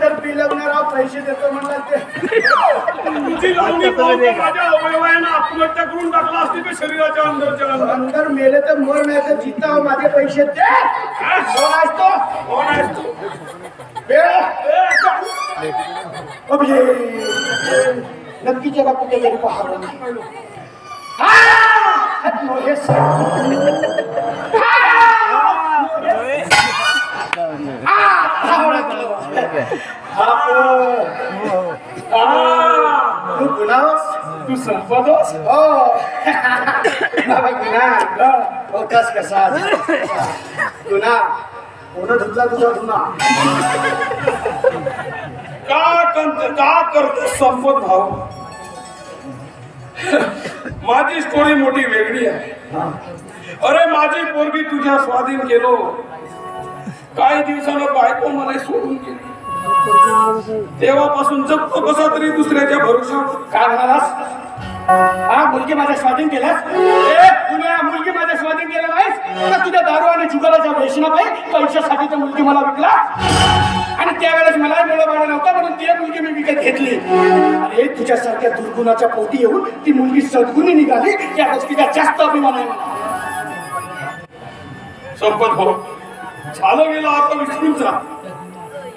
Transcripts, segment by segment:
तर मी लग्नाला पैसे देतो म्हणला ते. तुझी लावणी पाहून माझ्या अवयवांना आत्महत्या करून टाकला असती शरीराच्या अंदरच्या अंदर मेले तर मोर नाही जिता माझे पैसे. ते! कोण असतो कोण असतो नक्कीच याला कुठे गेली पाहावं हे! सर तू गुणावस तू संपतोस हो बाबा गुन्हा होतास कसा गुन्हा कोण धुतला तुझा गुन्हा का कंत का करतो संपत भाऊ माझी स्टोरी मोठी वेगळी आहे. अरे माझी पोरगी तुझ्या स्वाधीन केलो. काही दिवसानं बायको मला सोडून गेली. तेव्हापासून जगतो कसा तरी दुसऱ्याच्या भरोशावर काय म्हणालास? हा मुलगी माझ्या स्वाधीन केल्यास पुण्या मुलगी माझ्या स्वाधीन केला नाहीस तर तुझ्या दारू आणि जुगाराच्या वेशनापायी पैशासाठी तर मुलगी मला विकला. आणि त्यावेळेस मला मुलं नव्हता म्हणून ती मुलगी मी विकत घेतली. अरे तुझ्यासारख्या दुर्गुणाच्या पोटी येऊन ती मुलगी सद्गुणी निघाली. त्या गोष्टीचा जास्त अभिमान आहे मला. संपत भाऊ. झालं गेलं आता विष्णूंचा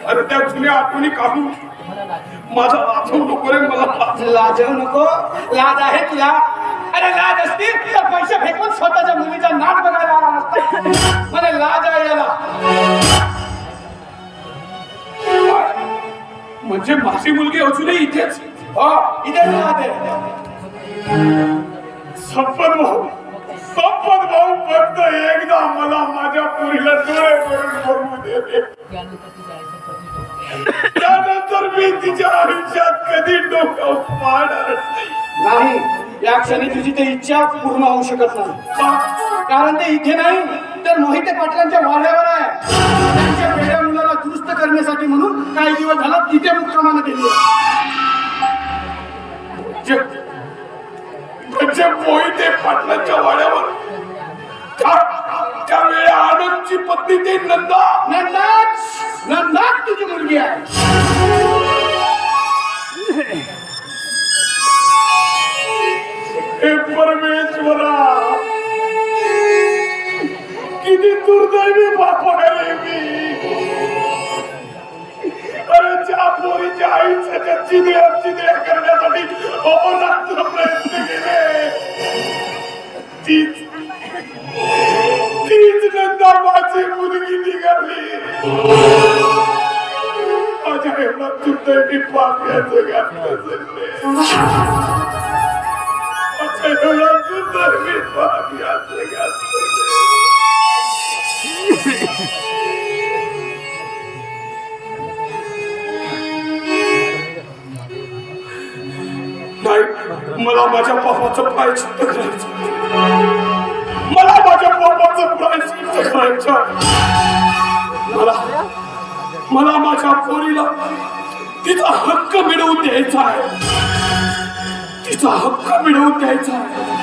अरे त्या जुन्या आठवणी काढून माझा वाचवू नको रे मला. लाजवू नको. लाज आहे तुला. अरे लाज असती तर पैसे फेकून स्वतःच्या मुलीचा नाच बघायला आला नसता. मला लाज आहे याला. म्हणजे माझी मुलगी अजूनही इथेच. हो इथेच राहते. संपत भाऊ. संपत भाऊ फक्त एकदा मला माझ्या पुरीला डोळे भरून बघू दे रे. त्यानंतर मी तिच्या आयुष्यात कधी डोकं पाडणार नाही. या क्षणी तुझी ते इच्छा पूर्ण होऊ शकत नाही. कारण ते इथे नाही तर मोहिते पाटलांच्या वाड्यावर आहे. त्यांच्या वेड्या मुलाला दुरुस्त करण्यासाठी म्हणून काही दिवस झाला तिथे मुक्कामानं गेली म्हणजे मोहिते पाटलांच्या वाड्यावर आनंदची पत्नी ते नंदा नंदाच नंदाच तुझी मुलगी आहे. हे परमेश्वरा किती दुर्दैवी बाप आहे मी. अरे ज्या पोरीच्या आयुष्याच्या चिदड्या चिदड्या करण्यासाठी अहोरात्र प्रयत्न केले तीच तीच माझ्या एवढा दुर्दैवी पाप्याचं घातलं माझ्या एवढा दुर्दैवी पाप्याचं घातलं मला माझ्या बापाचं प्रायचित्त करायचं. मला माझ्या बापाचं प्रायचित्त करायचं. मला. मला माझ्या पोरीला तिचा हक्क मिळवून द्यायचा आहे. तिचा हक्क मिळवून द्यायचा आहे.